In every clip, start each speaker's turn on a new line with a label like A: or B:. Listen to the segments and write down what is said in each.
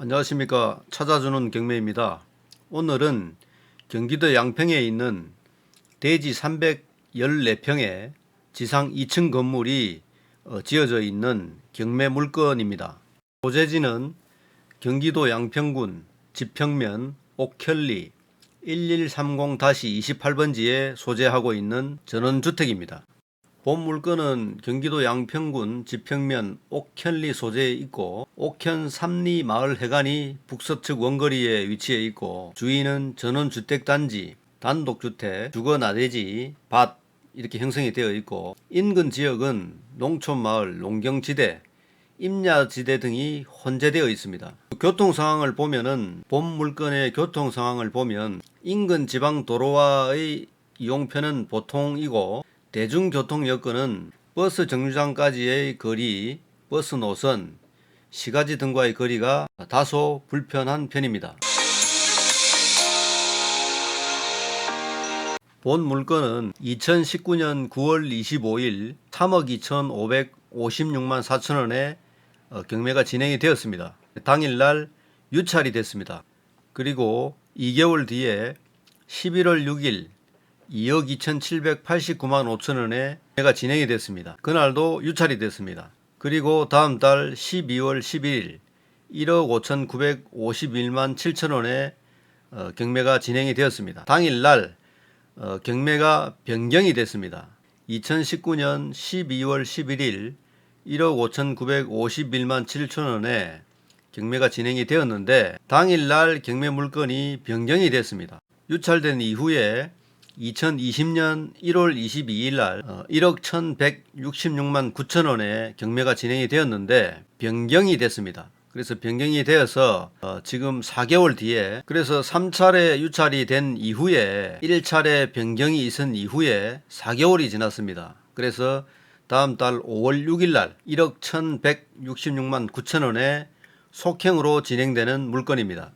A: 안녕하십니까 찾아주는 경매입니다. 오늘은 경기도 양평에 있는 대지 314평에 지상 2층 건물이 어, 지어져 있는 경매 물건입니다. 소재지는 경기도 양평군 지평면 옥현리 1130-28번지에 소재하고 있는 전원주택입니다. 본 물건은 경기도 양평군 지평면 옥현리 소재에 있고 옥현 삼리 마을 해관이 북서측 원거리에 위치해 있고 주위는 전원주택단지, 단독주택, 주거나대지, 밭 이렇게 형성이 되어 있고 인근 지역은 농촌마을, 농경지대, 임야지대 등이 혼재되어 있습니다. 교통 상황을 보면은 본 물건의 교통 상황을 보면 인근 지방 도로와의 이용편은 보통이고 대중교통 여건은 버스 정류장까지의 거리, 버스 노선, 시가지 등과의 거리가 다소 불편한 편입니다. 본 물건은 2019년 9월 25일 3억 2,556만 4천 원에 어, 경매가 진행이 되었습니다. 당일날 유찰이 됐습니다. 그리고 2개월 뒤에 11월 6일 2억 2,789만 5천 원에 매가 진행이 됐습니다. 그날도 유찰이 됐습니다. 그리고 다음 달 12월 11일 1억 5,951만 7천 원에 어, 경매가 진행이 되었습니다. 당일 날 어, 경매가 변경이 됐습니다. 2019년 12월 11일 1억 5,951만 7천 원에 경매가 진행이 되었는데 당일 날 경매 물건이 변경이 됐습니다. 유찰된 이후에 2020년 1월 22일 날 어, 1억 1,166만 9천 원에 경매가 진행이 되었는데 변경이 됐습니다. 그래서 변경이 되어서 어, 지금 4개월 뒤에 그래서 3차례 유찰이 된 이후에 1차례 변경이 있은 이후에 4개월이 지났습니다. 그래서 다음 달 5월 6일 날 1억 1,166만 9천 원에 속행으로 진행되는 물건입니다.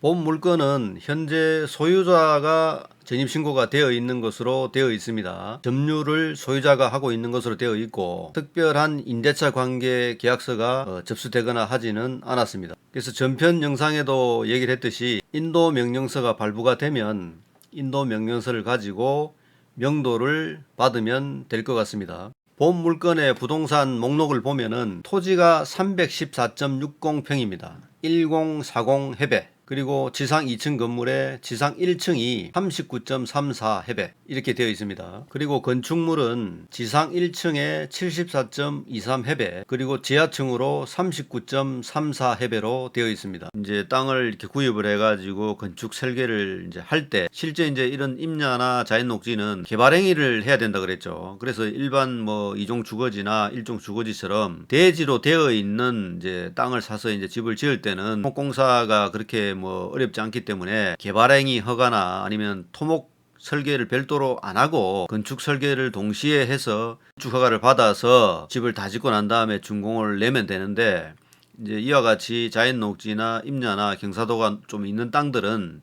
A: 본 물건은 현재 소유자가 전입신고가 되어 있는 것으로 되어 있습니다. 점유를 소유자가 하고 있는 것으로 되어 있고 특별한 임대차 관계 계약서가 어, 접수되거나 하지는 않았습니다. 그래서 전편 영상에도 얘기를 했듯이 인도 명령서가 발부가 되면 인도 명령서를 가지고 명도를 받으면 될 것 같습니다. 본 물건의 부동산 목록을 보면은 토지가 314.60평입니다. 1040 해배. 그리고 지상 2층 건물의 지상 1층이 39.34 해배 이렇게 되어 있습니다. 그리고 건축물은 지상 1층에 74.23 해배 그리고 지하층으로 39.34 해배로 되어 있습니다. 이제 땅을 이렇게 구입을 해가지고 건축 설계를 이제 할 때 실제 이제 이런 임야나 자연 녹지는 개발 행위를 해야 된다 그랬죠. 그래서 일반 뭐 이종 주거지나 일종 주거지처럼 대지로 되어 있는 이제 땅을 사서 이제 집을 지을 때는 공사가 그렇게 뭐 어렵지 않기 때문에 개발행위 허가나 아니면 토목 설계를 별도로 안 하고 건축 설계를 동시에 해서 건축 허가를 받아서 집을 다 짓고 난 다음에 준공을 내면 되는데 이제 이와 같이 자연 녹지나 임야나 경사도가 좀 있는 땅들은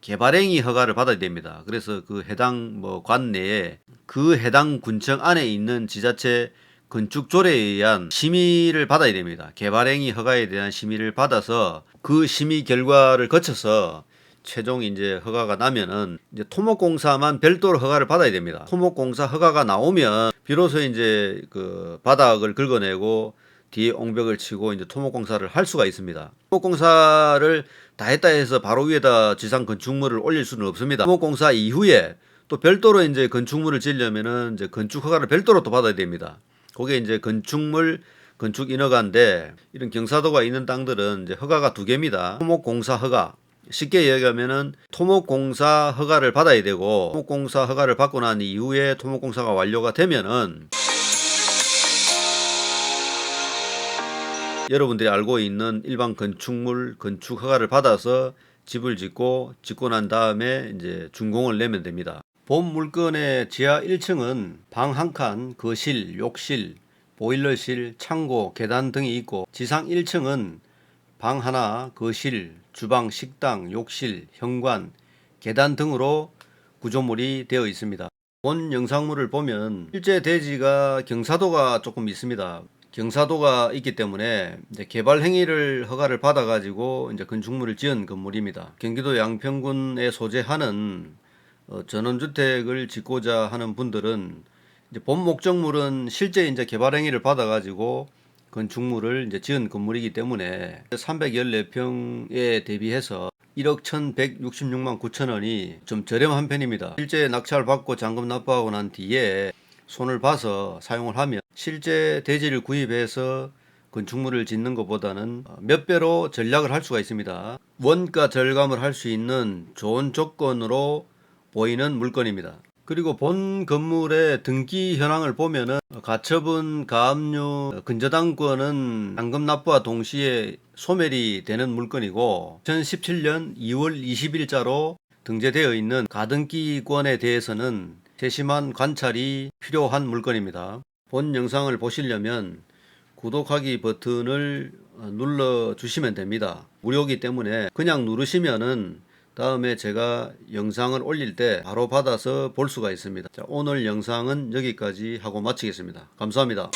A: 개발행위 허가를 받아야 됩니다. 그래서 그 해당 뭐 관내에 그 해당 군청 안에 있는 지자체 건축조례에 의한 심의를 받아야 됩니다. 개발행위 허가에 대한 심의를 받아서 그 심의 결과를 거쳐서 최종 이제 허가가 나면은 이제 토목공사만 별도로 허가를 받아야 됩니다. 토목공사 허가가 나오면 비로소 이제 그 바닥을 긁어내고 뒤에 옹벽을 치고 이제 토목공사를 할 수가 있습니다. 토목공사를 다 했다 해서 바로 위에다 지상 건축물을 올릴 수는 없습니다. 토목공사 이후에 또 별도로 이제 건축물을 지으려면은 이제 건축 허가를 별도로 또 받아야 됩니다. 그게 이제 건축물 건축 인허가인데 이런 경사도가 있는 땅들은 이제 허가가 두 개입니다. 토목공사 허가. 쉽게 얘기하면은 토목공사 허가를 받아야 되고 토목공사 허가를 받고 난 이후에 토목공사가 완료가 되면은 여러분들이 알고 있는 일반 건축물 건축 허가를 받아서 집을 짓고 짓고 난 다음에 이제 준공을 내면 됩니다. 본 물건의 지하 1층은 방 한 칸, 거실, 욕실, 보일러실, 창고, 계단 등이 있고 지상 1층은 방 하나, 거실, 주방, 식당, 욕실, 현관, 계단 등으로 구조물이 되어 있습니다. 본 영상물을 보면 실제 대지가 경사도가 조금 있습니다. 경사도가 있기 때문에 개발 행위를 허가를 받아 가지고 이제 건축물을 지은 건물입니다. 경기도 양평군에 소재하는 어, 전원주택을 짓고자 하는 분들은 이제 본 목적물은 실제 이제 개발 행위를 받아 가지고 건축물을 이제 지은 건물이기 때문에 314평에 대비해서 1억 1,166만 9천 원이 좀 저렴한 편입니다. 실제 낙찰 받고 잔금 납부하고 난 뒤에 손을 봐서 사용을 하면 실제 대지를 구입해서 건축물을 짓는 것보다는 몇 배로 전략을 할 수가 있습니다. 원가 절감을 할 수 있는 좋은 조건으로 보이는 물건입니다. 그리고 본 건물의 등기 현황을 보면은 가처분, 가압류, 근저당권은 잔금 납부와 동시에 소멸이 되는 물건이고 2017년 2월 20일자로 등재되어 있는 가등기권에 대해서는 세심한 관찰이 필요한 물건입니다. 본 영상을 보시려면 구독하기 버튼을 눌러 주시면 됩니다. 무료이기 때문에 그냥 누르시면은 다음에 제가 영상을 올릴 때 바로 받아서 볼 수가 있습니다. 자, 오늘 영상은 여기까지 하고 마치겠습니다. 감사합니다.